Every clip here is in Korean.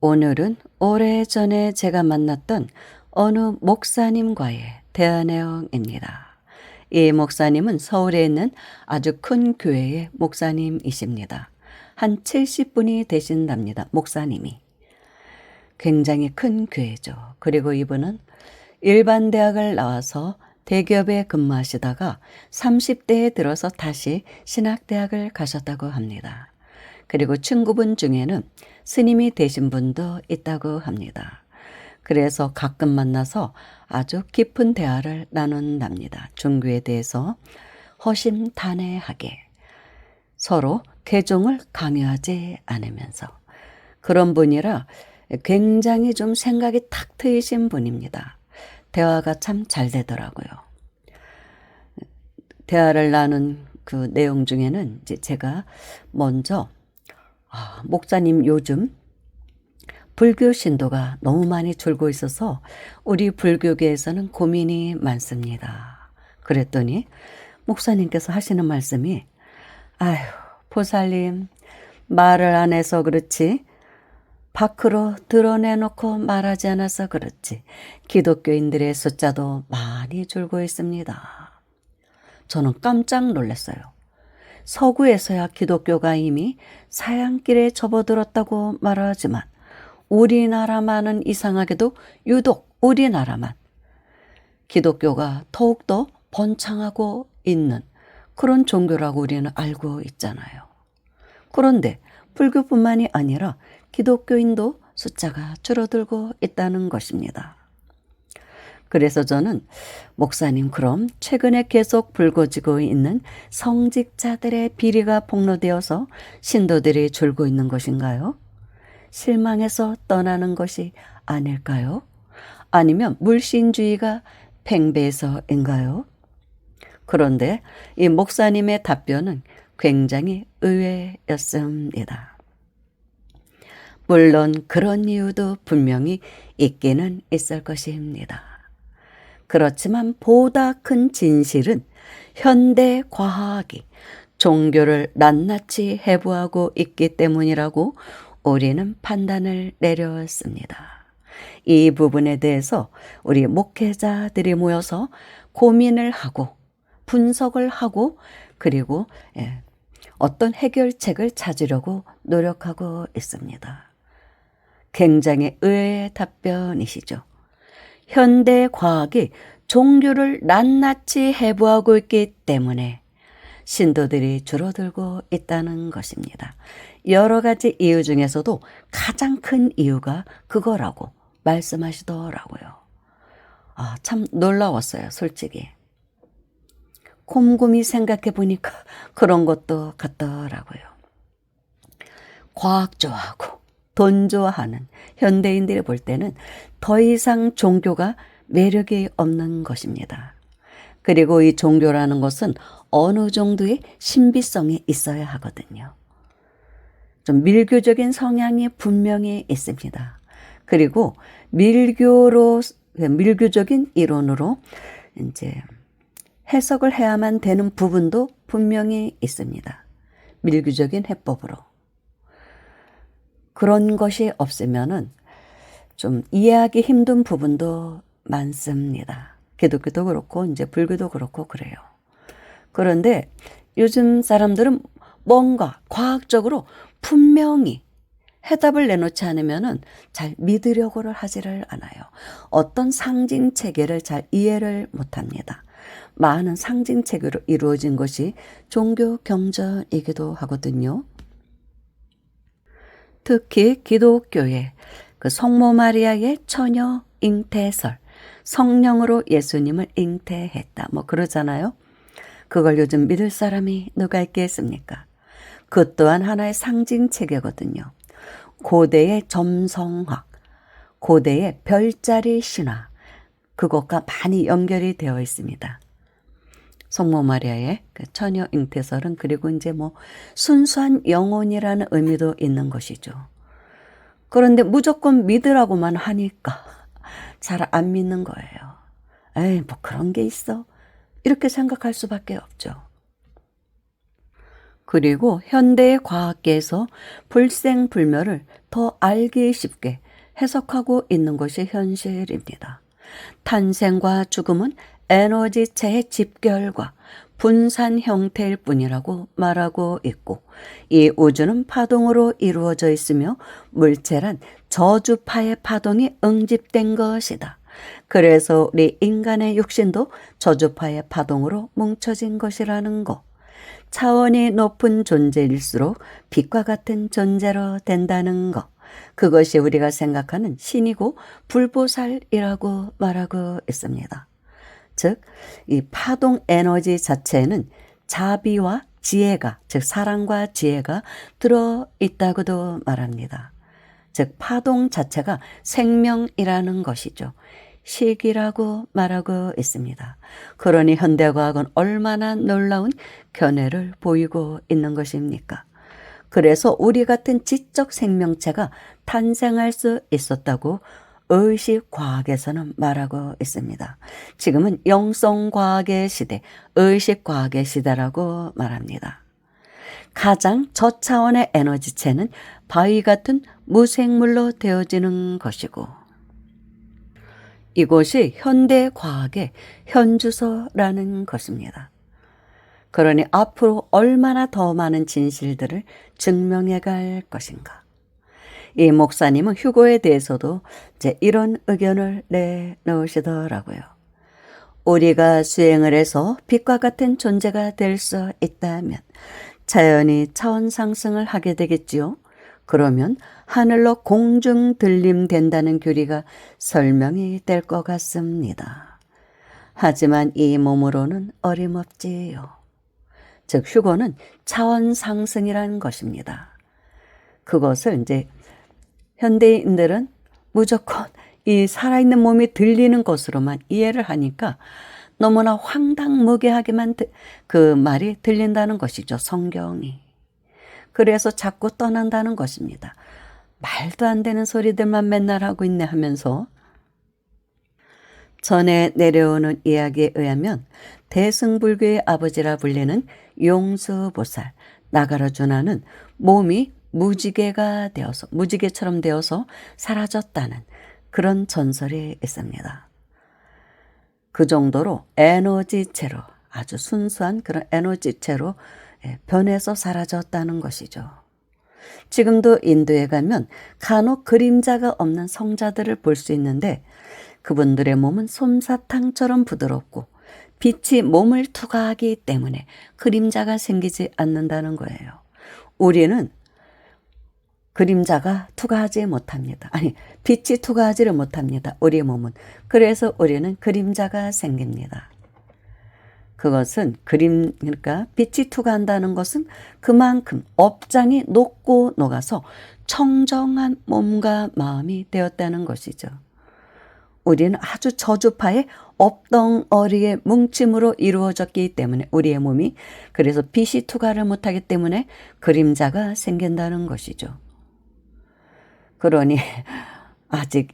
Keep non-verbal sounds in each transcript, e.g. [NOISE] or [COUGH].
오늘은 오래전에 제가 만났던 어느 목사님과의 대화 내용입니다. 이 목사님은 서울에 있는 아주 큰 교회의 목사님이십니다. 한 70분이 되신답니다. 목사님이. 굉장히 큰 교회죠. 그리고 이분은 일반 대학을 나와서 대기업에 근무하시다가 30대에 들어서 다시 신학대학을 가셨다고 합니다. 그리고 친구분 중에는 스님이 되신 분도 있다고 합니다. 그래서 가끔 만나서 아주 깊은 대화를 나눈답니다. 종교에 대해서 허심탄회하게 서로 개종을 강요하지 않으면서 그런 분이라 굉장히 좀 생각이 탁 트이신 분입니다. 대화가 참 잘 되더라고요. 대화를 나눈 그 내용 중에는 이제 제가 먼저 아, 목사님 요즘 불교 신도가 너무 많이 줄고 있어서 우리 불교계에서는 고민이 많습니다. 그랬더니 목사님께서 하시는 말씀이 아휴 보살님 말을 안 해서 그렇지 밖으로 드러내놓고 말하지 않아서 그렇지 기독교인들의 숫자도 많이 줄고 있습니다. 저는 깜짝 놀랐어요. 서구에서야 기독교가 이미 사양길에 접어들었다고 말하지만 우리나라만은 이상하게도 유독 우리나라만 기독교가 더욱더 번창하고 있는 그런 종교라고 우리는 알고 있잖아요. 그런데 불교뿐만이 아니라 기독교인도 숫자가 줄어들고 있다는 것입니다. 그래서 저는 목사님 그럼 최근에 계속 불거지고 있는 성직자들의 비리가 폭로되어서 신도들이 줄고 있는 것인가요? 실망해서 떠나는 것이 아닐까요? 아니면 물신주의가 팽배해서인가요? 그런데 이 목사님의 답변은 굉장히 의외였습니다. 물론 그런 이유도 분명히 있기는 있을 것입니다. 그렇지만 보다 큰 진실은 현대 과학이 종교를 낱낱이 해부하고 있기 때문이라고 우리는 판단을 내렸습니다. 이 부분에 대해서 우리 목회자들이 모여서 고민을 하고 분석을 하고 그리고 예, 어떤 해결책을 찾으려고 노력하고 있습니다. 굉장히 의외의 답변이시죠. 현대 과학이 종교를 낱낱이 해부하고 있기 때문에 신도들이 줄어들고 있다는 것입니다. 여러 가지 이유 중에서도 가장 큰 이유가 그거라고 말씀하시더라고요. 아, 참 놀라웠어요, 솔직히. 곰곰이 생각해 보니까 그런 것도 같더라고요. 과학 좋아하고 돈 좋아하는 현대인들이 볼 때는 더 이상 종교가 매력이 없는 것입니다. 그리고 이 종교라는 것은 어느 정도의 신비성이 있어야 하거든요. 좀 밀교적인 성향이 분명히 있습니다. 그리고 밀교로, 밀교적인 이론으로 이제 해석을 해야만 되는 부분도 분명히 있습니다. 밀교적인 해법으로. 그런 것이 없으면은 좀 이해하기 힘든 부분도 많습니다. 기독교도 그렇고 이제 불교도 그렇고 그래요. 그런데 요즘 사람들은 뭔가 과학적으로 분명히 해답을 내놓지 않으면은 잘 믿으려고를 하지를 않아요. 어떤 상징 체계를 잘 이해를 못 합니다. 많은 상징 체계로 이루어진 것이 종교 경전이기도 하거든요. 특히 기독교의 그 성모 마리아의 처녀 잉태설, 성령으로 예수님을 잉태했다. 뭐 그러잖아요. 그걸 요즘 믿을 사람이 누가 있겠습니까? 그 또한 하나의 상징 체계거든요. 고대의 점성학, 고대의 별자리 신화, 그것과 많이 연결이 되어 있습니다. 성모 마리아의 그 처녀 잉태설은 그리고 이제 뭐 순수한 영혼이라는 의미도 있는 것이죠. 그런데 무조건 믿으라고만 하니까 잘 안 믿는 거예요. 에이, 뭐 그런 게 있어. 이렇게 생각할 수밖에 없죠. 그리고 현대의 과학계에서 불생불멸을 더 알기 쉽게 해석하고 있는 것이 현실입니다. 탄생과 죽음은 에너지체의 집결과 분산 형태일 뿐이라고 말하고 있고 이 우주는 파동으로 이루어져 있으며 물체란 저주파의 파동이 응집된 것이다. 그래서 우리 인간의 육신도 저주파의 파동으로 뭉쳐진 것이라는 것. 차원이 높은 존재일수록 빛과 같은 존재로 된다는 것. 그것이 우리가 생각하는 신이고 불보살이라고 말하고 있습니다. 즉, 이 파동 에너지 자체에는 자비와 지혜가, 즉, 사랑과 지혜가 들어 있다고도 말합니다. 즉, 파동 자체가 생명이라는 것이죠. 식이라고 말하고 있습니다. 그러니 현대과학은 얼마나 놀라운 견해를 보이고 있는 것입니까? 그래서 우리 같은 지적 생명체가 탄생할 수 있었다고 의식 과학에서는 말하고 있습니다. 지금은 영성 과학의 시대, 의식 과학의 시대라고 말합니다. 가장 저차원의 에너지체는 바위 같은 무생물로 되어지는 것이고, 이곳이 현대 과학의 현주소라는 것입니다. 그러니 앞으로 얼마나 더 많은 진실들을 증명해 갈 것인가. 이 목사님은 휴고에 대해서도 이제 이런 의견을 내놓으시더라고요. 우리가 수행을 해서 빛과 같은 존재가 될 수 있다면 자연히 차원 상승을 하게 되겠지요. 그러면 하늘로 공중 들림 된다는 교리가 설명이 될 것 같습니다. 하지만 이 몸으로는 어림없지요. 즉, 휴고는 차원 상승이라는 것입니다. 그것을 이제 현대인들은 무조건 이 살아있는 몸이 들리는 것으로만 이해를 하니까 너무나 황당무계하게만 그 말이 들린다는 것이죠. 성경이. 그래서 자꾸 떠난다는 것입니다. 말도 안 되는 소리들만 맨날 하고 있네 하면서 전에 내려오는 이야기에 의하면 대승불교의 아버지라 불리는 용수보살 나가라주나는 몸이 무지개가 되어서 무지개처럼 되어서 사라졌다는 그런 전설이 있습니다. 그 정도로 에너지체로 아주 순수한 그런 에너지체로 예, 변해서 사라졌다는 것이죠. 지금도 인도에 가면 간혹 그림자가 없는 성자들을 볼 수 있는데 그분들의 몸은 솜사탕처럼 부드럽고 빛이 몸을 투과하기 때문에 그림자가 생기지 않는다는 거예요. 우리는 그림자가 투과하지 못합니다. 아니, 빛이 투과하지를 못합니다. 우리의 몸은. 그래서 우리는 그림자가 생깁니다. 그것은 그림, 그러니까 빛이 투과한다는 것은 그만큼 업장이 녹고 녹아서 청정한 몸과 마음이 되었다는 것이죠. 우리는 아주 저주파의 업덩어리의 뭉침으로 이루어졌기 때문에 우리의 몸이 그래서 빛이 투과를 못하기 때문에 그림자가 생긴다는 것이죠. 그러니 아직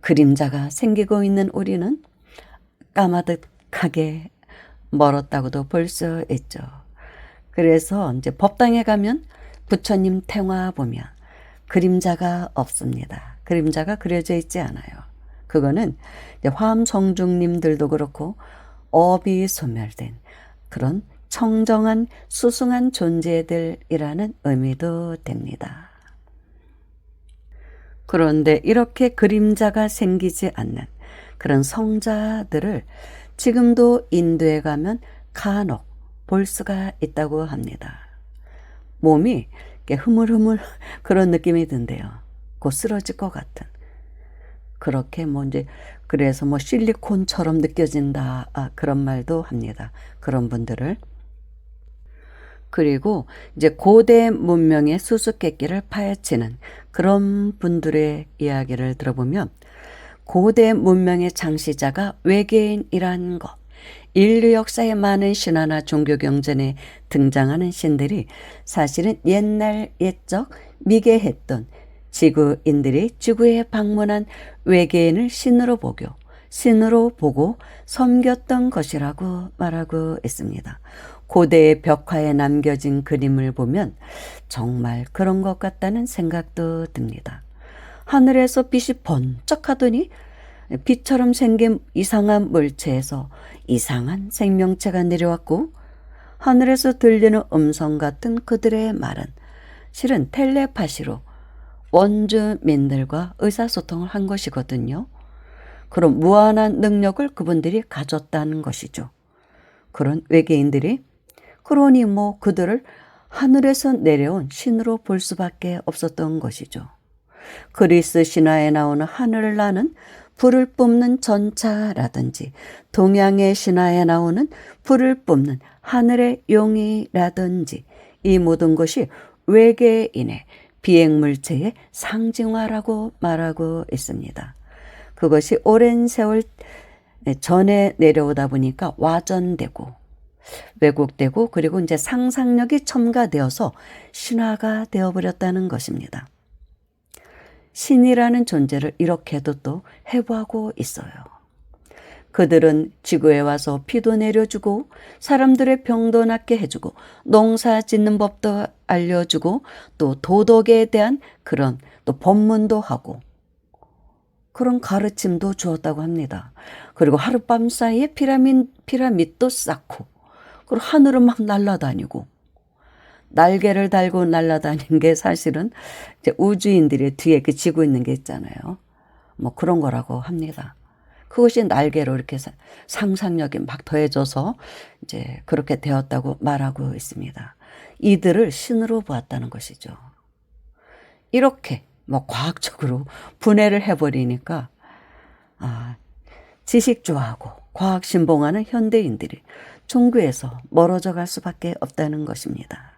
그림자가 생기고 있는 우리는 까마득하게 멀었다고도 볼 수 있죠. 그래서 이제 법당에 가면 부처님 탱화 보면 그림자가 없습니다. 그림자가 그려져 있지 않아요. 그거는 화엄성중님들도 그렇고 업이 소멸된 그런 청정한 수승한 존재들이라는 의미도 됩니다. 그런데 이렇게 그림자가 생기지 않는 그런 성자들을 지금도 인도에 가면 간혹 볼 수가 있다고 합니다. 몸이 흐물흐물 [LAUGHS] 그런 느낌이 든대요. 곧 쓰러질 것 같은. 그렇게 뭐 이제 그래서 뭐 실리콘처럼 느껴진다 아, 그런 말도 합니다. 그런 분들을 그리고 이제 고대 문명의 수수께끼를 파헤치는 그런 분들의 이야기를 들어보면 고대 문명의 창시자가 외계인이란 것, 인류 역사의 많은 신화나 종교 경전에 등장하는 신들이 사실은 옛날 옛적 미개했던 지구인들이 지구에 방문한 외계인을 신으로 보고 신으로 보고 섬겼던 것이라고 말하고 있습니다. 고대의 벽화에 남겨진 그림을 보면 정말 그런 것 같다는 생각도 듭니다. 하늘에서 빛이 번쩍하더니 빛처럼 생긴 이상한 물체에서 이상한 생명체가 내려왔고 하늘에서 들리는 음성 같은 그들의 말은 실은 텔레파시로 원주민들과 의사소통을 한 것이거든요. 그런 무한한 능력을 그분들이 가졌다는 것이죠. 그런 외계인들이 그러니 뭐 그들을 하늘에서 내려온 신으로 볼 수밖에 없었던 것이죠. 그리스 신화에 나오는 하늘을 나는 불을 뿜는 전차라든지 동양의 신화에 나오는 불을 뿜는 하늘의 용이라든지 이 모든 것이 외계인의 비행물체의 상징화라고 말하고 있습니다. 그것이 오랜 세월 전에 내려오다 보니까 와전되고 왜곡되고 그리고 이제 상상력이 첨가되어서 신화가 되어버렸다는 것입니다. 신이라는 존재를 이렇게도 또 해부하고 있어요. 그들은 지구에 와서 피도 내려주고 사람들의 병도 낫게 해주고 농사 짓는 법도 알려주고 또 도덕에 대한 그런 또 법문도 하고 그런 가르침도 주었다고 합니다. 그리고 하룻밤 사이에 피라민, 피라밋도 쌓고 그리고 하늘을 막 날아다니고 날개를 달고 날아다니는 게 사실은 이제 우주인들이 뒤에 이렇게 지고 있는 게 있잖아요. 뭐 그런 거라고 합니다. 그것이 날개로 이렇게 상상력이 막 더해져서 이제 그렇게 되었다고 말하고 있습니다. 이들을 신으로 보았다는 것이죠. 이렇게 뭐 과학적으로 분해를 해버리니까 아, 지식 좋아하고 과학 신봉하는 현대인들이 종교에서 멀어져 갈 수밖에 없다는 것입니다.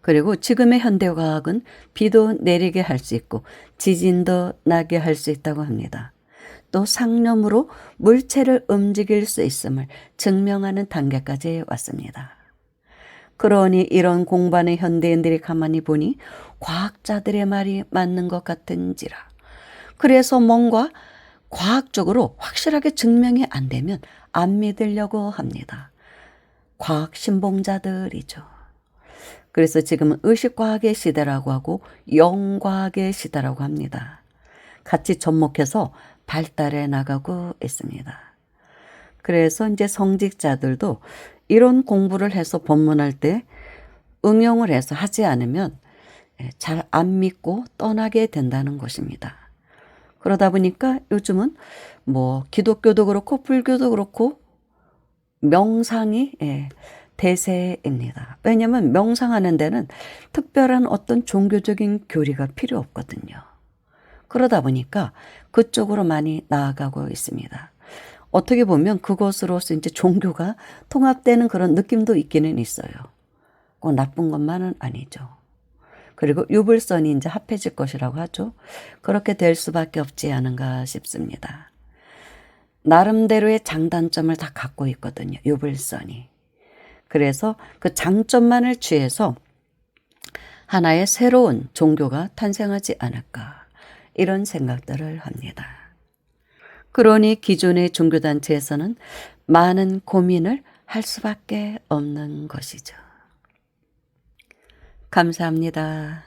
그리고 지금의 현대과학은 비도 내리게 할 수 있고 지진도 나게 할 수 있다고 합니다. 또 상념으로 물체를 움직일 수 있음을 증명하는 단계까지 왔습니다. 그러니 이런 공부하는 현대인들이 가만히 보니 과학자들의 말이 맞는 것 같은지라. 그래서 뭔가 과학적으로 확실하게 증명이 안 되면 안 믿으려고 합니다. 과학 신봉자들이죠. 그래서 지금은 의식과학의 시대라고 하고 영과학의 시대라고 합니다. 같이 접목해서 발달해 나가고 있습니다. 그래서 이제 성직자들도 이런 공부를 해서 법문할 때 응용을 해서 하지 않으면 잘 안 믿고 떠나게 된다는 것입니다. 그러다 보니까 요즘은 뭐 기독교도 그렇고 불교도 그렇고 명상이 예, 대세입니다. 왜냐하면 명상하는 데는 특별한 어떤 종교적인 교리가 필요 없거든요. 그러다 보니까 그쪽으로 많이 나아가고 있습니다. 어떻게 보면 그것으로서 이제 종교가 통합되는 그런 느낌도 있기는 있어요. 꼭 나쁜 것만은 아니죠. 그리고 유불선이 이제 합해질 것이라고 하죠. 그렇게 될 수밖에 없지 않은가 싶습니다. 나름대로의 장단점을 다 갖고 있거든요. 유불선이. 그래서 그 장점만을 취해서 하나의 새로운 종교가 탄생하지 않을까 이런 생각들을 합니다. 그러니 기존의 종교단체에서는 많은 고민을 할 수밖에 없는 것이죠. 감사합니다.